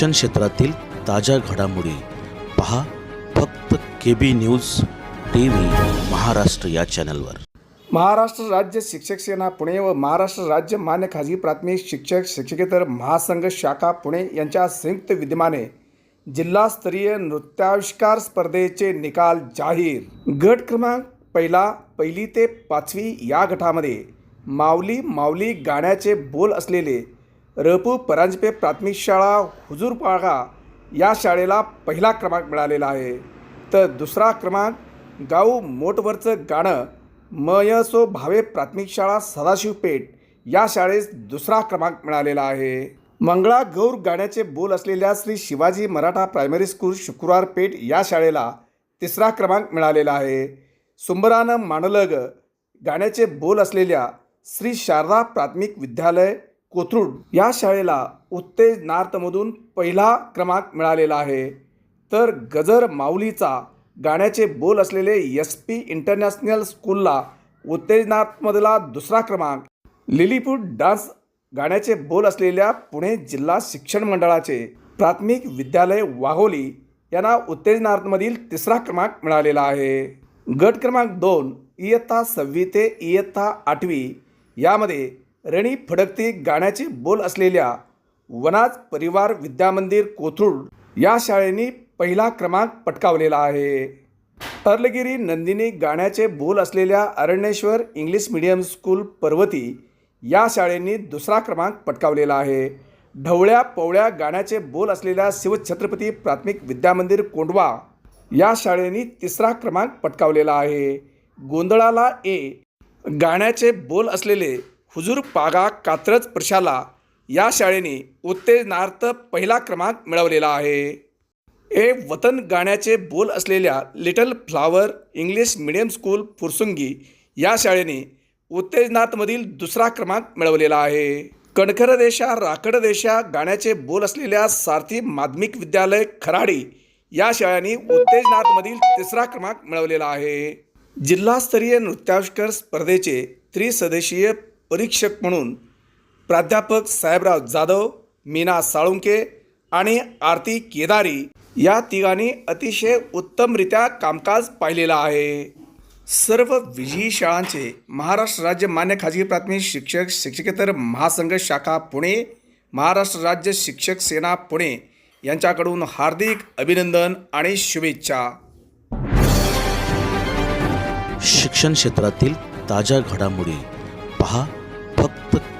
शिक्षण क्षेत्रातील ताज्या घडामोडी पहा फक्त K B news T V Maharashtra या चॅनलवर. महाराष्ट्र राज्य शिक्षक सेना पुणे व महाराष्ट्र राज्य मान्य खाजगी प्राथमिक शिक्षक शिक्षकेतर महासंघ शाखा पुणे यांच्या संयुक्त विद्यमाने जिल्हास्तरीय नृत्याविष्कार स्पर्धेचे निकाल जाहीर. गट क्रमांक पहिला पहिली ते पाचवी या गटामध्ये माऊली माऊली गाण्याचे बोल असलेले रपू परांजपे प्राथमिक शाळा हुजूरपाडा या शाळेला पहिला क्रमांक मिळालेला आहे. तर दुसरा क्रमांक गाऊ मोटवरचं गाणं मयसो भावे प्राथमिक शाळा सदाशिव पेठ या शाळेस दुसरा क्रमांक मिळालेला आहे. मंगळा गौर गाण्याचे बोल असलेल्या श्री शिवाजी मराठा प्रायमरी स्कूल शुक्रवार पेठ या शाळेला तिसरा क्रमांक मिळालेला आहे. सुंबरानं मानलग गाण्याचे बोल असलेल्या श्री शारदा प्राथमिक विद्यालय कोथरूड या शाळेला उत्तेजनार्थमधून पहिला क्रमांक मिळालेला आहे. तर गजर माऊलीचा गाण्याचे बोल असलेले एस पी इंटरनॅशनल स्कूलला उत्तेजनात्मधला दुसरा क्रमांक. लिलीपूट डान्स गाण्याचे बोल असलेल्या पुणे जिल्हा शिक्षण मंडळाचे प्राथमिक विद्यालय वाघोली यांना उत्तेजनार्थमधील तिसरा क्रमांक मिळालेला आहे. गट क्रमांक दोन इयत्ता सहावी ते इयत्ता आठवी यामध्ये रणी फडकती गाण्याचे बोल असलेल्या वनाज परिवार विद्यामंदिर कोथरूड या शाळेने पहिला क्रमांक पटकावलेला आहे. अर्लगिरी नंदिनी गाण्याचे बोल असलेल्या Aranyeshwar English medium school Parvati या शाळेनी दुसरा क्रमांक पटकावलेला आहे. ढवळ्या पवळ्या गाण्याचे बोल असलेल्या शिवछत्रपती प्राथमिक विद्यामंदिर कोंडवा या शाळेने तिसरा क्रमांक पटकावलेला आहे. गोंधळाला ए. गाण्याचे बोल असलेले हुजूर पागा कात्रज प्रशाला या शाळेने उत्तेजनार्थ पहिला क्रमांक मिळवलेला आहे. ए वतन गाण्याचे बोल असलेल्या little flower English medium school Fursungi या शाळेने उत्तेजनार्थमधील दुसरा क्रमांक मिळवलेला आहे. कणखर देशा राखड देशा गाण्याचे बोल असलेल्या सारथी माध्यमिक विद्यालय खराडी या शाळांनी उत्तेजनार्थमधील तिसरा क्रमांक मिळवलेला आहे. जिल्हास्तरीय नृत्याविष्कार स्पर्धेचे त्रिसदस्यीय परीक्षक म्हणून प्राध्यापक साहेबराव जाधव मीना साळुंके आणि आरती केदारी या तिघांनी अतिशय उत्तमरित्या कामकाज पाहिलेलं आहे. सर्व विजयी शाळांचे महाराष्ट्र राज्य मान्य खाजगी प्राथमिक शिक्षक शिक्षकेतर महासंघ शाखा पुणे महाराष्ट्र राज्य शिक्षक सेना पुणे यांच्याकडून हार्दिक अभिनंदन आणि शुभेच्छा. शिक्षण क्षेत्रातील ताज्या घडामोडी पहा.